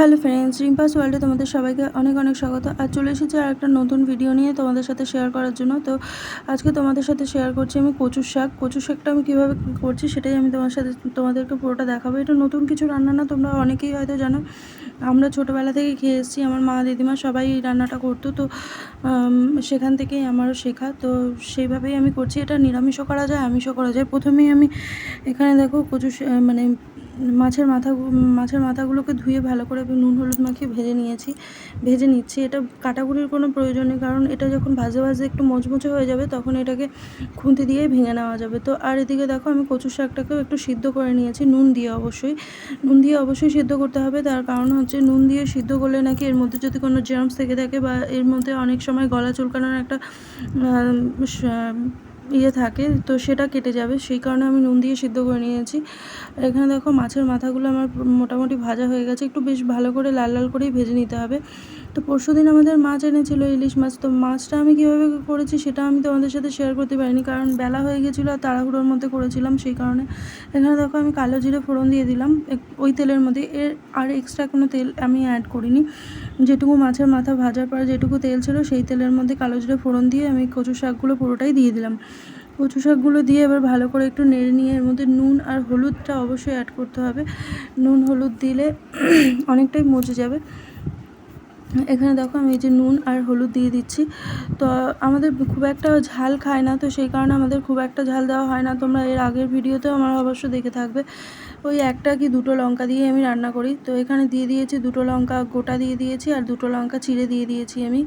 Hello friends রিম্পাস ওয়ার্ল্ডে তোমাদের সবাইকে অনেক অনেক স্বাগত। আর চলে এসেছি আর একটা নতুন ভিডিও নিয়ে তোমাদের সাথে শেয়ার করার জন্য। তো আজকে তোমাদের সাথে শেয়ার করছি আমি কচুর শাক। কচুর শাকটা আমি কীভাবে করছি সেটাই আমি তোমার সাথে তোমাদেরকে পুরোটা দেখাবো। এটা নতুন কিছু রান্না না, তোমরা অনেকেই হয়তো জানো। আমরা ছোটোবেলা থেকে খেয়ে এসেছি, আমার মা, দিদিমা সবাই এই রান্নাটা করতো। তো সেখান থেকেই আমারও শেখা। তো সেইভাবেই আমি করছি। এটা নিরামিষও করা যায়, আমিষও করা যায়। প্রথমেই আমি এখানে দেখো কচু মানে মাছের মাথা মাছের মাথাগুলোকে ধুয়ে ভালো করে নুন, হলুদ মাখিয়ে ভেজে নিয়েছি। ভেজে নিচ্ছি। এটা কাটাকুটির কোনো প্রয়োজন নেই কারণ এটা যখন ভাজে ভাজে একটু মচমচে হয়ে যাবে, তখন এটাকে খুন্তি দিয়েই ভেঙে নেওয়া যাবে। তো আর এদিকে দেখো, আমি কচু শাকটাকেও একটু সিদ্ধ করে নিয়েছি, নুন দিয়ে অবশ্যই। নুন দিয়ে অবশ্যই সিদ্ধ করতে হবে। তার কারণ হচ্ছে, নুন দিয়ে সিদ্ধ করলে নাকি এর মধ্যে যদি কোনো জার্মস থেকে থাকে বা এর মধ্যে অনেক সময় গলা চুলকানোর একটা ইয়ে থাকে, তো সেটা কেটে যাবে। সেই কারণে আমি নুন দিয়ে সিদ্ধ করে নিয়েছি। এখানে দেখো মাছের মাথাগুলো আমার মোটামুটি ভাজা হয়ে গেছে। একটু বেশ ভালো করে লাল লাল করেই ভেজে নিতে হবে। তো পরশু দিন আমাদের মাছ এনেছিল ইলিশ মাছ। তো মাছটা আমি কীভাবে করেছি সেটা আমি তোমাদের সাথে শেয়ার করতে পারিনি। কারণ বেলা হয়ে গেছিল আর তাড়াহুড়োর মধ্যে করেছিলাম সেই কারণে। এখানে দেখো আমি কালো জিরে ফোড়ন দিয়ে দিলাম। ওই তেলের মধ্যে। এর আর এক্সট্রা কোনো তেল আমি অ্যাড করিনি। যেটুকু মাছের মাথা ভাজার পর যেটুকু তেল ছিল, সেই তেলের মধ্যে কালো জিরে ফোড়ন দিয়ে আমি কচু শাকগুলো পুরোটাই দিয়ে দিলাম। কচু শাকগুলো দিয়ে এবার ভালো করে একটু নেড়ে নিয়ে এর মধ্যে নুন আর হলুদটা অবশ্যই অ্যাড করতে হবে। নুন, হলুদ দিলে অনেকটাই মজে যাবে। এখানে দেখো আমি এই যে নুন আর হলুদ দিয়ে দিচ্ছি। তো আমাদের খুব একটা ঝাল খায় না, তো সেই কারণে আমাদের খুব একটা ঝাল দেওয়া হয় না। তোমরা এর আগের ভিডিওতেও আমার অবশ্য দেখে থাকবে। ওই একটা কি দুটো লঙ্কা দিয়ে আমি রান্না করি। তো এখানে দিয়ে দিয়েছি দুটো লঙ্কা, গোটা দিয়ে দিয়েছি আর দুটো লঙ্কা চিড়ে দিয়ে দিয়েছি আমি।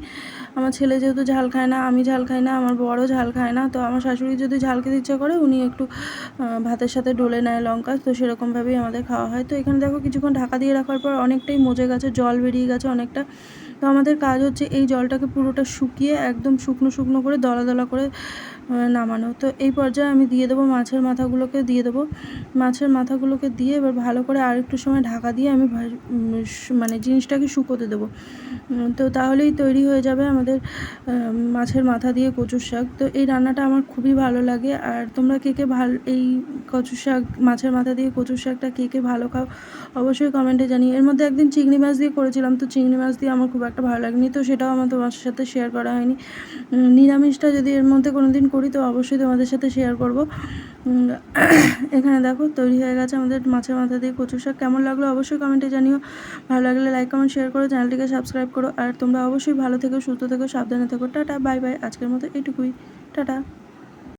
আমার ছেলে যেহেতু ঝাল খায় না, আমি ঝাল খাই না, আমার বড় ঝাল খায় না, তো আমার শাশুড়ি যদি ঝাল খেতে ইচ্ছা করে, উনি একটু ভাতের সাথে ডলে নেয় লঙ্কা, তো সেরকমভাবেই আমাদের খাওয়া হয়। তো এখানে দেখো কিছুক্ষণ ঢাকা দিয়ে রাখার পর অনেকটাই মজে গেছে, জল বেরিয়ে গেছে অনেকটা। তো আমাদের কাজ হচ্ছে এই জলটাকে পুরোটা শুকিয়ে একদম শুকনো শুকনো করে দলা দলা করে নামানো। তো এই পর্যায়ে আমি দিয়ে দেবো মাছের মাথাগুলোকে, দিয়ে দেবো মাছের মাথাগুলোকে দিয়ে এবার ভালো করে আর একটু সময় ঢাকা দিয়ে আমি মানে জিনিসটাকে শুকোতে দেবো। তো তাহলেই তৈরি হয়ে যাবে আমাদের মাছের মাথা দিয়ে কচুর শাক। তো এই রান্নাটা আমার খুবই ভালো লাগে। আর তোমরা কে কে ভালো, এই কচুর শাক, মাছের মাথা দিয়ে কচুর শাকটা কে কে ভালো খাও, অবশ্যই কমেন্টে জানিয়ে এর মধ্যে একদিন চিংড়ি মাছ দিয়ে করেছিলাম, তো চিংড়ি মাছ দিয়ে আমার খুব একটা ভালো লাগেনি। তো সেটাও আমার তোমার সাথে শেয়ার করা হয়নি। নিরামিষটা যদি এর মধ্যে কোনো দিন করি, তো অবশ্যই তোমাদের সাথে শেয়ার করব। এখানে দেখো, তৈরি হয়ে গেছে আমাদের মাছের মাথা দিয়ে কচু শাক। কেমন লাগল অবশ্যই কমেন্টে জানিও। ভালো লাগলে লাইক কমেন্ট শেয়ার করো, চ্যানেলটিকে সাবস্ক্রাইব করো। আর তোমরা অবশ্যই ভালো থেকো, সুস্থ থেকো, সাবধানে থেকো। টাটা বাই বাই আজকের মতো এটুকুই। টাটা।